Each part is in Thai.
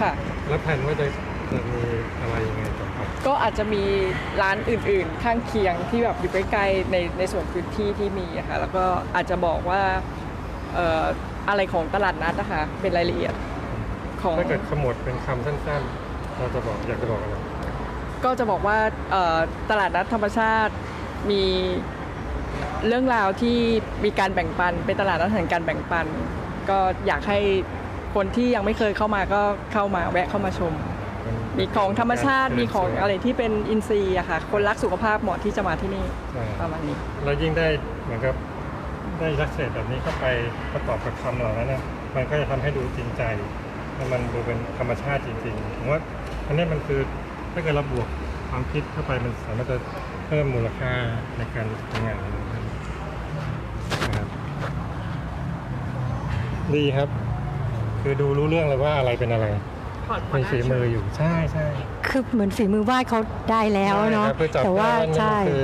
ค่ะ แล้วแผนว่าจะจะมีอะไรยังไงต่อไปก็อาจจะมีร้านอื่นๆ ข้างเคียงที่แบบอยู่ใกล้ๆในในส่วนพื้นที่ที่มีอะค่ะแล้วก็อาจจะบอกว่าเอ่ออะไรของตลาดนัดนะคะเป็นรายละเอียดของถ้าเกิดขมวดเป็นคำสั้นๆ เราจะบอกอยากจะบอกอะไรก็จะบอกว่าเอ่อตลาดนัดธรรมชาติมีเรื่องราวที่มีการแบ่งปันเป็นตลาดนัดแห่งการแบ่งปัน ก็อยากให้ คนที่ยังไม่เคยเข้ามาก็เข้ามาแวะเข้ามาชม มีของธรรมชาติมีของอะไรที่เป็นอินทรีย์อะค่ะ คนรักสุขภาพเหมาะที่จะมาที่นี่ใช่ ประมาณนี้ แล้วยิ่งได้เหมือนกับได้ลักษณะแบบนี้เข้าไปประกอบกับคำเหล่านั้นนะมันก็จะทำให้ดูจริงใจแล้วมันดูเป็นธรรมชาติจริงๆผมว่าอันนี้มันคือถ้าเกิดเราบวกความคิดเข้าไปมันสามารถจะเพิ่มมูลค่าในการทำงานนะครับดีครับ คือดูรู้เรื่องเลยว่าอะไรเป็นอะไรมีฝีมืออยู่ใช่ใช่คือเหมือนฝีมือวาดเขาได้แล้วเนาะใช่ครับคือจับแต่ว่าได้นี่ใช่คือ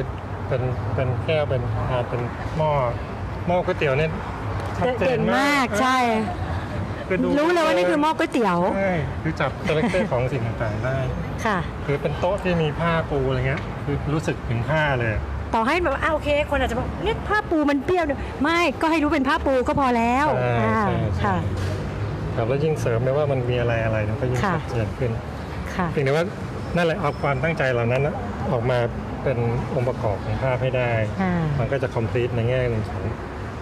เป็นเป็นแก้วเป็นอ่าเป็นหม้อหม้อก๋วยเตี๋ยวเนี่ยชัดเจเด่นนมามากกใช่คือดูรู้เลยว่านี่คือหม้อก๋วยเตี๋ยวใช่คือจับคาแรคเตอร์ของสิ่งต่างๆได้ค่ะ คือเป็นโต๊ะที่มีผ้าปูอะไรเงี้ยคือรู้สึกถึงผ้าเลยต่อให้แบบว่าอ่าโอเค คนอาจจะบอกเนี่ยผ้าปูมันเปรี้ยวเนี่ยไม่ก็ให้รู้เป็นผ้าปูก็พอแล้วใช่อ่าใช่ใช่ค่ะ ครับแล้วยิ่งเสริมไปว่ามันมีอะไรอะไรมันก็ยิ่งค่ะชัดเจนขึ้นค่ะเพียงแต่ว่านั่นแหละเอาความตั้งใจเหล่านั้นน่ะออกมาเป็นองค์ประกอบของภาพให้ได้อ่ามันก็จะ complete ในแง่หนึ่งของ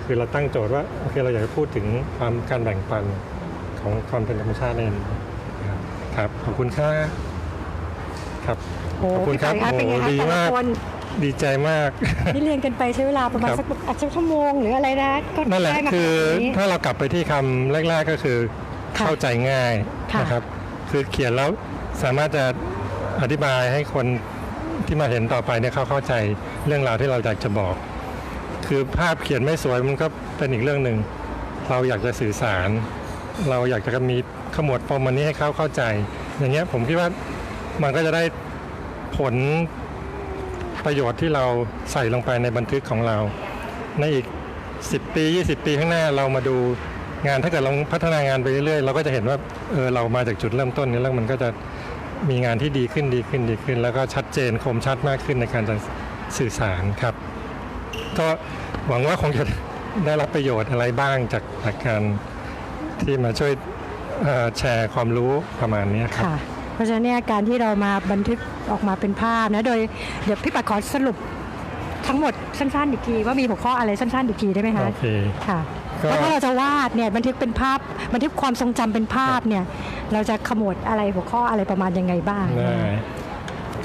คือเราตั้งโจทย์ว่าโอเคเราอยากจะพูดถึงความการแบ่งปันของความเป็นธรรมชาติในนี้นะครับครับขอบคุณค่ะครับโอ้ขอบคุณพี่ครับไก่คะเป็นไงโอ้คะดีแต่ละมากคน ดีใจมากนี่เรียนกันไปใช้เวลาประมาณครับสักอาจจะชั่วโมงหรืออะไรนะก็นั่นแหละได้มาคือขนาดนี้ถ้าเรากลับไปที่คำแรก ๆก็คือค่ะเข้าใจง่ายค่ะนะครับ คือเขียนแล้วสามารถจะอธิบายให้คนที่มาเห็นต่อไปเนี่ยเขาเข้าใจเรื่องราวที่เราอยากจะบอก คือภาพเขียนไม่สวยมันก็เป็นอีกเรื่องหนึ่งเราอยากจะสื่อสาร เราอยากจะมีขมวดปมอันนี้ให้เขาเข้าใจ อย่างเงี้ยผมคิดว่ามันก็จะได้ผล ประโยชน์ที่เราใส่ลงไปในบันทึกของเรา ในอีก 10 ปี 20 ปีข้างหน้าเรามาดูงานถ้าเกิดเราพัฒนางานไปเรื่อยๆ เราก็จะเห็นว่าเออเรามาจากจุดเริ่มต้นนี้แล้วมันก็จะมีงานที่ดีขึ้นดีขึ้นดีขึ้น แล้วก็ชัดเจนคมชัดมากขึ้นในการจะสื่อสารครับ ก็หวังว่าคงจะได้รับประโยชน์อะไรบ้างจากจากการที่มาช่วยแชร์ความรู้ประมาณนี้ครับ เพราะฉะนั้นเนี่ยการที่เรามาบันทึกออกมาเป็นภาพนะโดยเดี๋ยวพี่ปัดขอสรุปทั้งหมดสั้นๆอีกทีว่ามีหัวข้ออะไรสั้นๆอีกทีได้ไหมคะโอเคค่ะก็แล้วถ้าเราจะวาดเนี่ยบันทึกเป็นภาพบันทึกความทรงจำเป็นภาพเนี่ยเราจะขมวดอะไรหัวข้ออะไรประมาณยังไงบ้างได้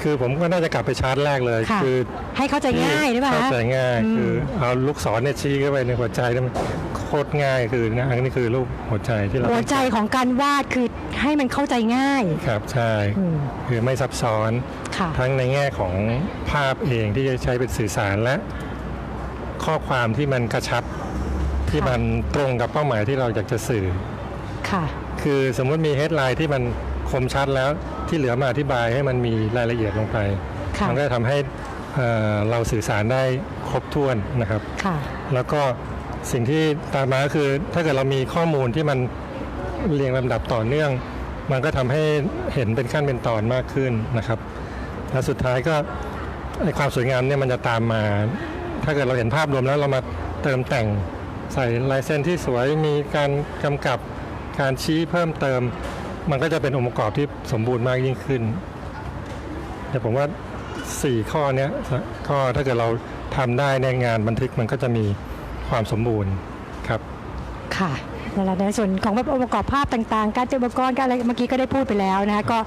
คือผมก็น่าจะกลับไปชาร์จแรกเลยค่ะคือให้เข้าใจง่ายใช่ไหมเข้าใจง่ายอืม คือเอาลูกศรเนี่ยชี้เข้าไปในหัวใจแล้วมันโคตรง่ายคือนะอันนี้คือรูปหัวใจที่เราหัวใจของการวาดคือให้มันเข้าใจง่ายครับใช่อืมคือไม่ซับซ้อน ค่ะ ทั้งในแง่ของภาพเองที่จะใช้เป็นสื่อสารและ ข้อความที่มันกระชับที่ค่ะ มันตรงกับเป้าหมายที่เราอยากจะสื่อ ค่ะ คือสมมติมีเฮดไลน์ที่มันคมชัดแล้ว ที่เหลือมาอธิบายให้มันมีรายละเอียดลงไป ค่ะมัก็จะทำให้เอ่อเราสื่อสารได้ครบถ้วนนะครับ ค่ะ แล้วก็สิ่งที่ตามมาก็คือถ้าเกิดเรามีข้อมูลที่มันเรียงลำดับต่อเนื่อง มันก็ทำให้เห็นเป็นขั้นเป็นตอนมากขึ้นนะครับ และสุดท้ายก็ไอความสวยงามเนี่ยมันจะตามมา ถ้าเกิดเราเห็นภาพรวมแล้วเรามาเติมแต่งใส่ลายเส้นที่สวยมีการกำกับการชี้เพิ่มเติม มันก็จะเป็นองค์ประกอบที่สมบูรณ์มากยิ่งขึ้น แต่ผมว่า 4 ข้อเนี้ยก็ถ้าเกิดเราทำได้ในงานบันทึกมันก็จะมีความสมบูรณ์ครับ ค่ะนั่นแหละในส่วนของแบบองค์ประกอบภาพต่างๆ การเตรียมอุปกรณ์การอะไรเมื่อกี้ก็ได้พูดไปแล้วนะก็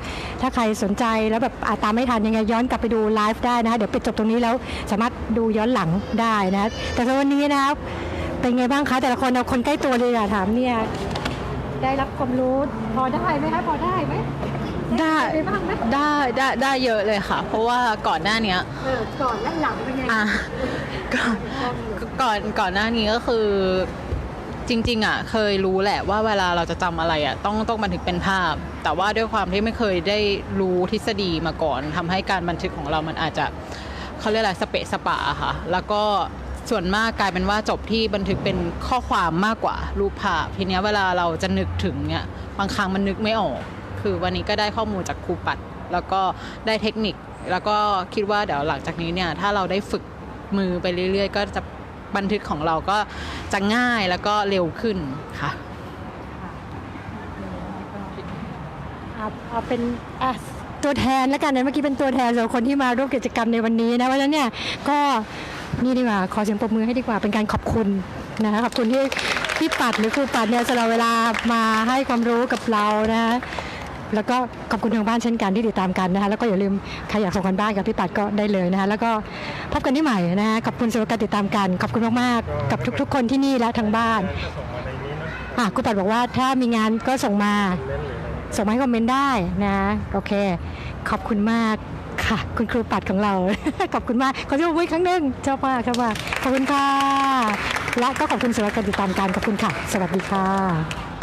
ถ้าใครสนใจแล้วแบบตามไม่ทันยังไงย้อนกลับไปดูไลฟ์ได้นะคะเดี๋ยวปิดจบตรงนี้แล้วสามารถดูย้อนหลังได้นะแต่สำหรับวันนี้นะครับเป็นไงบ้างคะแต่ละคนเอาคนใกล้ตัวเลยอะถามเนี่ย ได้รับความรู้พอได้ไหมคะพอได้ไหมได้ได้บ้างไหมได้ได้ได้เยอะเลยค่ะ เพราะว่าก่อนหน้าเนี้ยเออก่อนและหลังเป็นไงอะก่อนก่อนก่อนหน้านี้ก็คือจริง ๆ อะ เคยรู้แหละว่าเวลาเราจะจำอะไรอะต้องต้องบันทึกเป็นภาพ แต่ว่าด้วยความที่ไม่เคยได้รู้ทฤษฎีมาก่อนทำให้การบันทึกของเรามันอาจจะเขาเรียกอะไรสเปะสปะอะค่ะ แล้วก็ ส่วนมากกลายเป็นว่าจบที่บันทึกเป็นข้อความมากกว่ารูปภาพ ทีเนี้ยเวลาเราจะนึกถึงเนี่ยบางครั้งมันนึกไม่ออก คือวันนี้ก็ได้ข้อมูลจากครูปัด แล้วก็ได้เทคนิค แล้วก็คิดว่าเดี๋ยวหลังจากนี้เนี่ยถ้าเราได้ฝึกมือไปเรื่อย ๆ ก็จะบันทึกของเราก็จะง่ายแล้วก็เร็วขึ้นค่ะเอาเอาเป็นอะตัวแทนแล้วกันนะเมื่อกี้เป็นตัวแทนสำหรับคนที่มาร่วมกิจกรรมในวันนี้นะเพราะฉะนั้นเนี่ยก็ นี่ดีกว่า ขอเสียงปรบมือให้ดีกว่า เป็นการขอบคุณนะคะขอบคุณที่พี่ปัดหรือครูปัดเนี่ยสละเวลามาให้ความรู้กับเรานะแล้วก็ขอบคุณทางบ้านเช่นกันที่ติดตามกันนะคะแล้วก็อย่าลืมใครอยากส่งกันบ้านกับพี่ปัดก็ได้เลยนะคะแล้วก็พบกันที่ใหม่นะคะขอบคุณสำหรับการติดตามกันขอบคุณมากๆกับทุก ๆ คนที่นี่และทางบ้านอะครูปัดบอกว่าถ้ามีงานก็ส่งมาส่งมาให้คอมเมนต์ได้นะโอเค ขอบคุณมาก ค่ะ คุณครูปัดของเรา ขอบคุณมากขอเสียงปรบมือครั้งหนึ่งชอบมากชอบมาขอบคุณค่ะ และก็ขอบคุณสำหรับการติดตามการขอบคุณค่ะ สวัสดีค่ะ